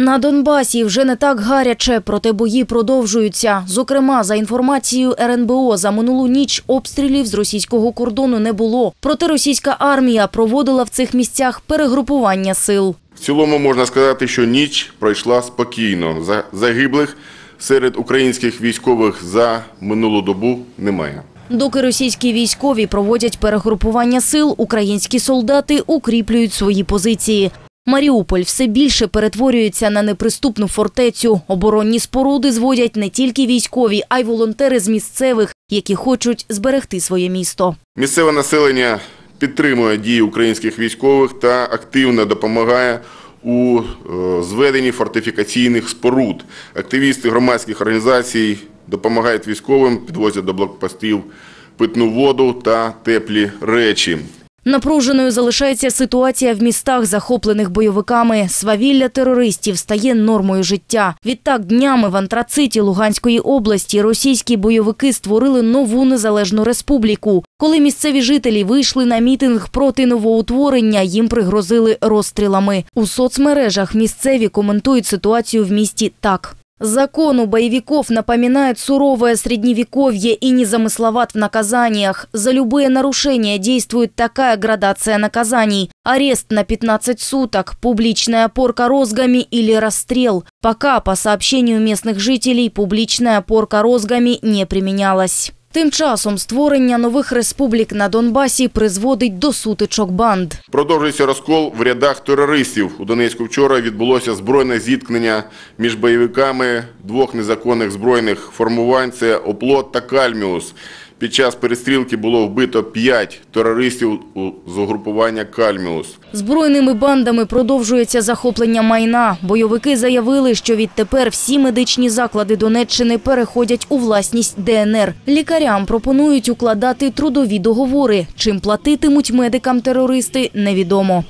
На Донбасі вже не так гаряче, проте бої продовжуються. Зокрема, за інформацією РНБО, за минулу ніч обстрілів з російського кордону не було. Проте російська армія проводила в цих місцях перегрупування сил. В цілому можна сказати, що ніч пройшла спокійно. За- Загиблих серед українських військових за минулу добу немає. Доки російські військові проводять перегрупування сил, українські солдати укріплюють свої позиції. Маріуполь все більше перетворюється на неприступну фортецю. Оборонні споруди зводять не тільки військові, а й волонтери з місцевих, які хочуть зберегти своє місто. Місцеве населення підтримує дії українських військових та активно допомагає у е, зведенні фортифікаційних споруд. Активісти громадських організацій допомагають військовим, підвозять до блокпостів питну воду та теплі речі. Напруженою залишається ситуація в містах, захоплених бойовиками. Свавілля терористів стає нормою життя. Відтак днями в антрациті Луганської області російські бойовики створили нову незалежну республіку. Коли місцеві жителі вийшли на мітинг проти новоутворення, їм пригрозили розстрілами. У соцмережах місцеві коментують ситуацію в місті так. Закон у боевиков напоминает суровое средневековье и не замысловат в наказаниях. За любые нарушения действует такая градация наказаний. Арест на 15 суток, публичная порка розгами или расстрел. Пока, по сообщению местных жителей, публичная порка розгами не применялась. Тим часом створення нових республік на Донбасі призводить до сутичок банд. Продовжується розкол в рядах терористів. У Донецьку вчора відбулося збройне зіткнення між бойовиками двох незаконних збройних формувань – це Оплот та Кальміус. Під час перестрілки було вбито п'ять терористів з угрупування Кальміус. Збройними бандами продовжується захоплення майна. Бойовики заявили, що відтепер всі медичні заклади Донеччини переходять у власність ДНР. Лікарям пропонують укладати трудові договори. Чим платитимуть медикам терористи, невідомо.